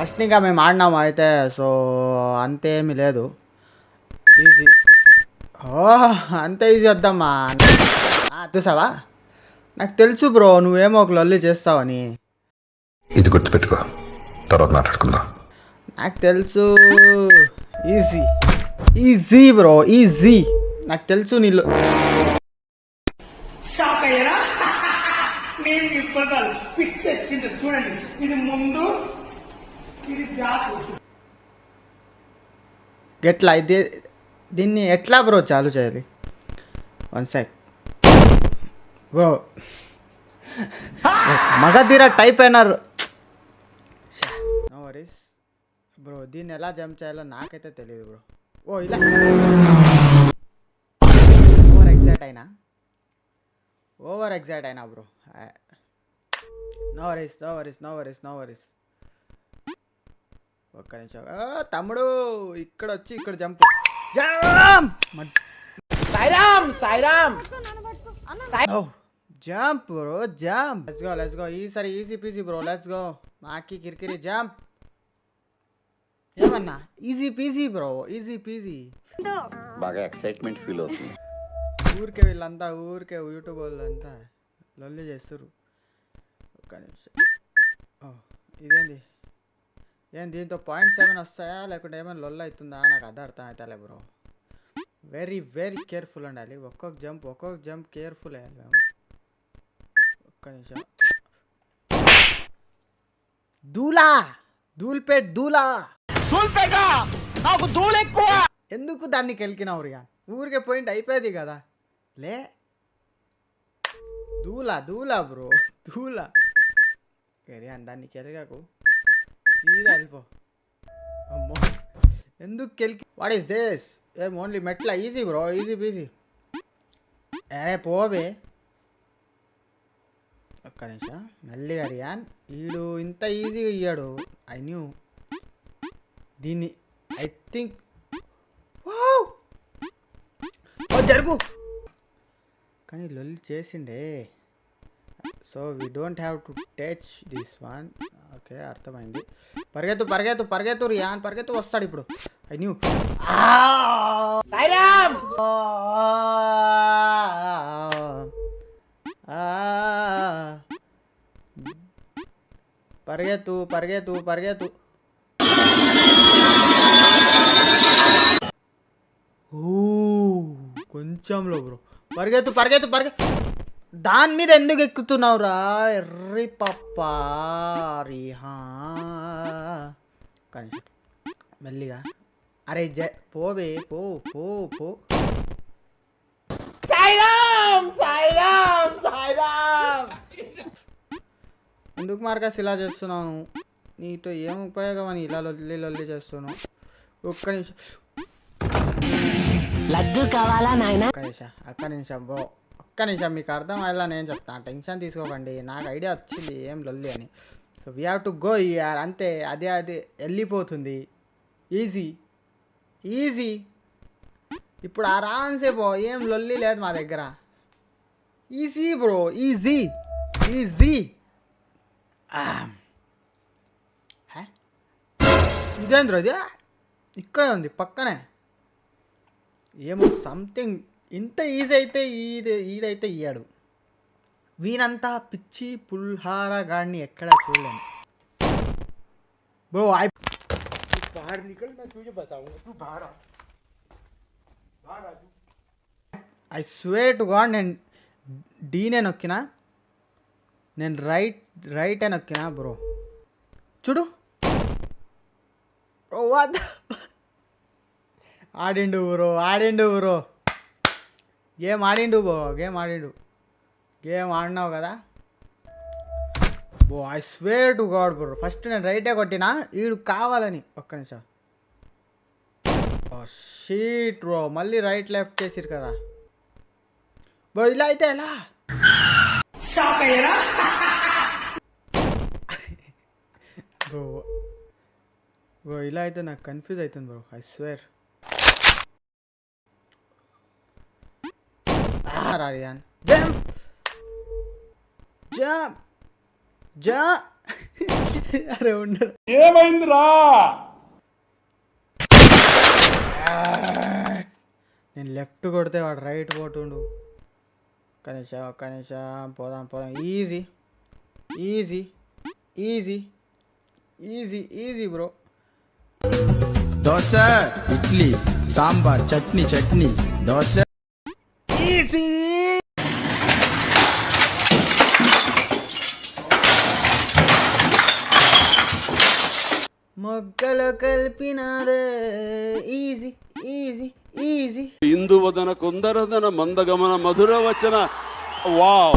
First ఇంకా మేము ఆడినాము అయితే సో అంతేమీ లేదు. ఈజీ ఓ అంత ఈజీ వద్దమ్మా. చూసావా? నాకు తెలుసు బ్రో నువ్వేమో ఒక లొల్లి చేస్తావని. ఇది గుర్తుపెట్టుకో. తర్వాత మాట్లాడుకుందాం. నాకు తెలుసు. ఈజీ ఈజీ బ్రో ఈజీ నాకు తెలుసు నీళ్ళు నేను ఇప్పుడు పిచ్చి వచ్చింది. చూడండి ఇది ముందు ఎట్లా ఇది? దీన్ని ఎట్లా బ్రో చాలు చేయాలి? One sec bro Magadheera type అయినారు నో వరీస్ బ్రో దీన్ని ఎలా జంప్ చేయాలో నాకైతే తెలియదు బ్రో ఓ ఇలా. ఓవర్ ఎగ్జైట్ అయినా? ఓవర్ ఎగ్జైట్ అయినా bro no worries no worries no worries no worries ఒక్క నిమిషం. ఆ, తమ్ముడు ఇక్కడ వచ్చి ఇక్కడ jump. Jump Sairam Sairam! Jump bro jump let's go let's go ఈసారి easy peasy bro let's go మాకి కిరికిరి జంప్ ఏమన్నా? Easy peasy bro easy peasy. బాగా ఎక్సైట్మెంట్ ఫీల్ అవుతుంది. ఊరికే వీళ్ళంతా ఊరికే యూట్యూబ్ వాళ్ళంతా లొల్లి చేస్తారు ఒక్క నిమిషం. ఇదేంది? ఏం దీంతో పాయింట్స్ ఏమైనా వస్తాయా? లేకుంటే ఏమైనా లొల్ల అవుతుందా? నాకు అది అర్థం అవుతాలే బ్రో. వెరీ వెరీ కేర్ఫుల్ ఉండాలి. ఒక్కొక్క జంప్ ఒక్కొక్క జంప్ కేర్ఫుల్ వేయాలి మేము. ఒక్క నిమిషం. దూలా! దూల్పేట్ దూలా! నాకు ధూళి ఎక్కువ! ఎందుకు దాన్ని కెలికినావు రియా? ఊరికే పోయింట్ అయిపోయేది కదా. లే. దూలా దూలా బ్రో. దూలా. రియాన్ దాన్ని కెలగకు. సీదా వెళ్ళిపో. అమ్మో. ఎందుకు కెలికి వాట్ ఈస్ దేస్ ఏం ఓన్లీ మెట్ల? ఈజీ బ్రో ఈజీ బీజీ అరే పోవే. ఒక్క నిమిషం. మెల్లిగా రియాన్ ఈడు ఇంత ఈజీగా ఇయ్యాడు. ఐ న్యూ దీన్ని ఐ థింక్ ఓ జరుగు. కానీ లొల్లి చేసిండే. So we don't have to touch this one okay అర్థమైంది. పరిగెత్తు పరిగెత్తు పరిగెత్తు రియాన్ పరిగెత్తు వస్తాడు ఇప్పుడు. I knew. పరిగెత్తు పరిగెత్తు పరిగెత్తు. కొంచెంలో బ్రో. పరిగెత్తు పరిగెత్తు పరిగెత్తు దాని మీద ఎందుకు ఎక్కుతున్నావురా? ఎర్రి పప్పా రిహా. కనీసం మెల్లిగా. అరే జ పోవే పో పో పో. సాయిరామ్ సాయిరామ్ సాయిరామ్ ఎందుకు మార్కస్ ఇలా చేస్తున్నాను నీతో ఏం ఉపయోగం అని ఇలా లొల్లి లొల్లి చేస్తున్నావు? ఒక్క నిమిషం. లడ్డు కావాలా నాయనా? ఒక్క నిమిషం ఒక్క నిమిషం బ్రో. ఒక్క నిమిషం మీకు అర్థం అయ్యేలా నేను చెప్తాను టెన్షన్ తీసుకోకండి. నాకు ఐడియా వచ్చింది ఏం లొల్లి అని. So we have to go here అంతే అదే అది వెళ్ళిపోతుంది. ఈజీ ఈజీ ఇప్పుడు ఆరామ్సే పో ఏం లొల్లి లేదు మా దగ్గర. ఈజీ బ్రో ఈజీ ఈజీ ఇదేంద్ర ఇది? ఇక్కడే ఉంది పక్కనే. ఏమో సంథింగ్ ఇంత ఈజీ అయితే ఈది ఈడైతే ఇయ్యాడు వీనంతా పిచ్చి పుల్హార గాడిని ఎక్కడా చూడలేను బ్రో ఐ बाहर निकल मैं तुझे बताऊंगा तू बाहर आ बाहर आ तू ఐ స్వేర్ టు గాడ్ నేను డీనే నొక్కినా నేను రైట్ రైటే నొక్కినా బ్రో చూడు బ్రో వాట్ ఆడిండు బ్రో ఆడిండు బ్రో గేమ్ ఆడిండు బ్రో గేమ్ ఆడిండు. గేమ్ ఆడినావు కదా? Bro I swear to God bro first నేను రైటే కొట్టినా ఈడు కావాలని. ఒక్క నిమిషం. షీట్ బ్రో మళ్ళీ రైట్ లెఫ్ట్ చేసిరు కదా. బ్రో ఇలా అయితే ఎలా? బ్రో బ్రో ఇలా అయితే నాకు కన్ఫ్యూజ్ అవుతుంది బ్రో ఐ స్వేర్ రారియాన్ జంప్ జంప్ జంప్ అరే ఉండరు ఏమైందిరా నేను లెఫ్ట్ కొడితే వాడు రైట్ పోతుండు. ఒక్క నిమిషం పోదాం పోదాం. Easy easy easy easy easy bro dosa idli sambar chutney chutney. Dosa easy మొగ్గలు కలిపినారే. ఈజీ ఈజీ ఈజీ ఇందువదన కుందరదన మందగమన మధుర వచన. వావ్